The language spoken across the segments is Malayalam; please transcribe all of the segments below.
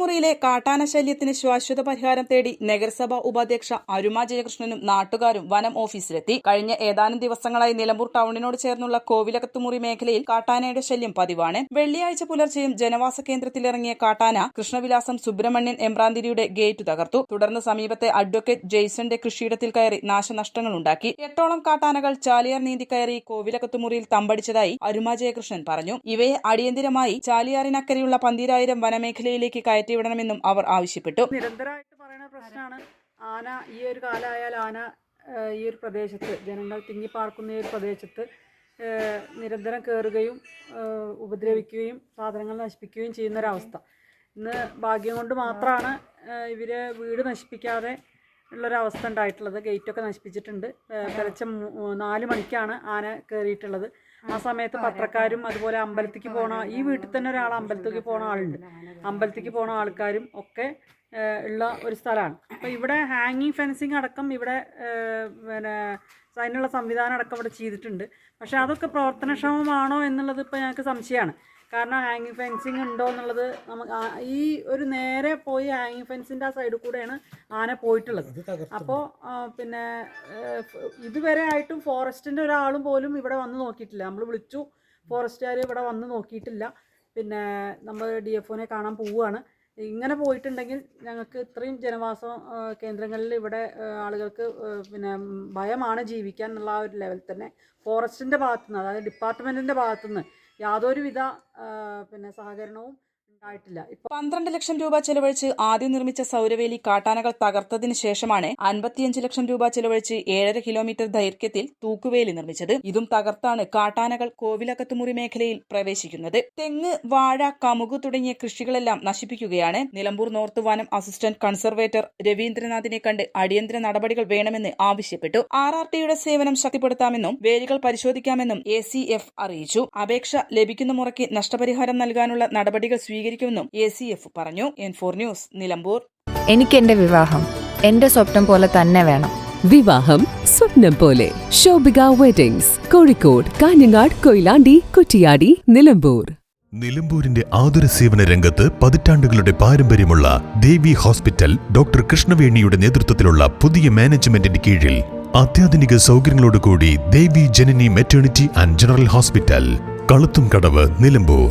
കോവിലകത്തുമുറിയിലെ കാട്ടാന ശല്യത്തിന് ശാശ്വത പരിഹാരം തേടി നഗരസഭാ ഉപാധ്യക്ഷ അരുമ ജയകൃഷ്ണനും നാട്ടുകാരും വനം ഓഫീസിലെത്തി. കഴിഞ്ഞ ഏതാനും ദിവസങ്ങളായി നിലമ്പൂർ ടൗണിനോട് ചേർന്നുള്ള കോവിലകത്തുമുറി മേഖലയിൽ കാട്ടാനയുടെ ശല്യം പതിവാണ്. വെള്ളിയാഴ്ച പുലർച്ചെയും ജനവാസ കേന്ദ്രത്തിലിറങ്ങിയ കാട്ടാന കൃഷ്ണവിലാസം സുബ്രഹ്മണ്യൻ എമ്പ്രാന്തിരിയുടെ ഗേറ്റ് തകർത്തു. തുടർന്ന് സമീപത്തെ അഡ്വക്കേറ്റ് ജെയ്സന്റെ കൃഷിയിടത്തിൽ കയറി നാശനഷ്ടങ്ങൾ ഉണ്ടാക്കി. എട്ടോളം കാട്ടാനകൾ ചാലിയാർ നീന്തി കയറി കോവിലകത്തുമുറിയിൽ തമ്പടിച്ചതായി അരുമ ജയകൃഷ്ണൻ പറഞ്ഞു. ഇവയെ അടിയന്തിരമായി ചാലിയാറിനക്കരെയുള്ള പന്തിരായിരം വനമേഖലയിലേക്ക് കയറ്റിവിടണമെന്നും അവർ ആവശ്യപ്പെട്ടു. നിരന്തരമായിട്ട് പറയുന്ന പ്രശ്നമാണ് ആന ഈ ഒരു കാലമായാൽ ആന ഈ ഒരു പ്രദേശത്ത് ജനങ്ങൾ തിങ്ങിപ്പാർക്കുന്ന ഈ ഒരു പ്രദേശത്ത് നിരന്തരം കയറുകയും ഉപദ്രവിക്കുകയും സാധനങ്ങൾ നശിപ്പിക്കുകയും ചെയ്യുന്ന ഒരവസ്ഥ ഇന്ന് ഭാഗ്യം കൊണ്ട് മാത്രമാണ് ഇവരെ വീട് നശിപ്പിക്കാതെ ഉള്ളൊരവസ്ഥ ഉണ്ടായിട്ടുള്ളത്. ഗേറ്റൊക്കെ നശിപ്പിച്ചിട്ടുണ്ട്. കുറച്ച് നാല് മണിക്കാണ് ആന കയറിയിട്ടുള്ളത് ആ സമയത്ത് പത്രക്കാരും അതുപോലെ അമ്പലത്തിക്ക് പോണ ഈ വീട്ടിൽ തന്നെ ഒരാൾ അമ്പലത്തിലേക്ക് പോണ ആളുണ്ട്. അമ്പലത്തിക്ക് പോണ ആൾക്കാരും ഒക്കെ ഉള്ള ഒരു സ്ഥലമാണ്. അപ്പോൾ ഇവിടെ ഹാങ്ങിങ് ഫെൻസിങ് അടക്കം ഇവിടെ പിന്നെ അതിനുള്ള സംവിധാനം അടക്കം ഇവിടെ ചെയ്തിട്ടുണ്ട്. പക്ഷേ അതൊക്കെ പ്രവർത്തനക്ഷമമാണോ എന്നുള്ളത് ഇപ്പോൾ ഞങ്ങൾക്ക് സംശയമാണ്. കാരണം ഹാങ്ങിങ് ഫെൻസിങ് ഉണ്ടോ എന്നുള്ളത് നമുക്ക് ഈ ഒരു നേരെ പോയി ഹാങ്ങിങ് ഫെൻസിന്റെ ആ സൈഡിൽ കൂടെയാണ് ആന പോയിട്ടുള്ളത്. അപ്പോൾ പിന്നെ ഇതുവരെ ആയിട്ടും ഫോറസ്റ്റിന്റെ ഒരാളും പോലും ഇവിടെ വന്ന് നോക്കിയിട്ടില്ല. നമ്മൾ വിളിച്ചു. ഫോറസ്റ്റുകാർ ഇവിടെ വന്ന് നോക്കിയിട്ടില്ല. പിന്നെ നമ്മൾ ഡി എഫ് ഒനെ കാണാൻ പോവുകയാണ്. ഇങ്ങനെ പോയിട്ടുണ്ടെങ്കിൽ ഞങ്ങൾക്ക് ഇത്രയും ജനവാസ കേന്ദ്രങ്ങളിൽ ഇവിടെ ആളുകൾക്ക് പിന്നെ ഭയമാണ് ജീവിക്കാൻ എന്നുള്ള ആ ഒരു ലെവൽ തന്നെ. ഫോറസ്റ്റിന്റെ ഭാഗത്തുനിന്ന് അതായത് ഡിപ്പാർട്ട്മെന്റിന്റെ ഭാഗത്തുനിന്ന് യാതൊരുവിധ പിന്നെ സഹകരണവും പന്ത്രണ്ട് ലക്ഷം രൂപ ചെലവഴിച്ച് ആദ്യം നിർമ്മിച്ച സൗരവേലി കാട്ടാനകൾ തകർത്തതിന് ശേഷമാണ് അൻപത്തിയഞ്ച് ലക്ഷം രൂപ ചെലവഴിച്ച് ഏഴര കിലോമീറ്റർ ദൈർഘ്യത്തിൽ തൂക്കുവേലി നിർമ്മിച്ചത്. ഇതും തകർത്താണ് കാട്ടാനകൾ കോവിലകത്തുമുറി മേഖലയിൽ പ്രവേശിക്കുന്നത്. തെങ്ങ് വാഴ കമുക് തുടങ്ങിയ കൃഷികളെല്ലാം നശിപ്പിക്കുകയാണ്. നിലമ്പൂർ നോർത്ത് വനം അസിസ്റ്റന്റ് കൺസർവേറ്റർ രവീന്ദ്രനാഥിനെ കണ്ട് അടിയന്തര നടപടികൾ വേണമെന്ന് ആവശ്യപ്പെട്ടു. ആർ ആർ ടിയുടെ സേവനം ശക്തിപ്പെടുത്താമെന്നും വേലികൾ പരിശോധിക്കാമെന്നും എ സി എഫ് അറിയിച്ചു. അപേക്ഷ ലഭിക്കുന്ന മുറയ്ക്ക് നഷ്ടപരിഹാരം നൽകാനുള്ള നടപടികൾ സ്വീകരിക്കുമെന്നും എ സി എഫ് പറഞ്ഞു. N four news Nilambur. എനിക്ക് എന്റെ വിവാഹം എന്റെ സ്വപ്നം പോലെ തന്നെ വേണം. വിവാഹം സ്വപ്നം പോലെ. ശോഭിക വെഡിങ്സ് കോഴിക്കോട് കാഞ്ഞങ്ങാട് കൊയിലാണ്ടി കുറ്റിയാടി നിലമ്പൂർ. നിലമ്പൂരിന്റെ ആതുര സേവന രംഗത്ത് പതിറ്റാണ്ടുകളുടെ പാരമ്പര്യമുള്ള ദേവി ഹോസ്പിറ്റൽ ഡോക്ടർ കൃഷ്ണവേണിയുടെ നേതൃത്വത്തിലുള്ള പുതിയ മാനേജ്മെന്റിന്റെ കീഴിൽ അത്യാധുനിക സൗകര്യങ്ങളോടുകൂടി Devi Janani maternity and general hospital Kaluthumkadavu Nilambur.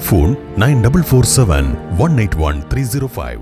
Phone nine double four seven one eight one three zero five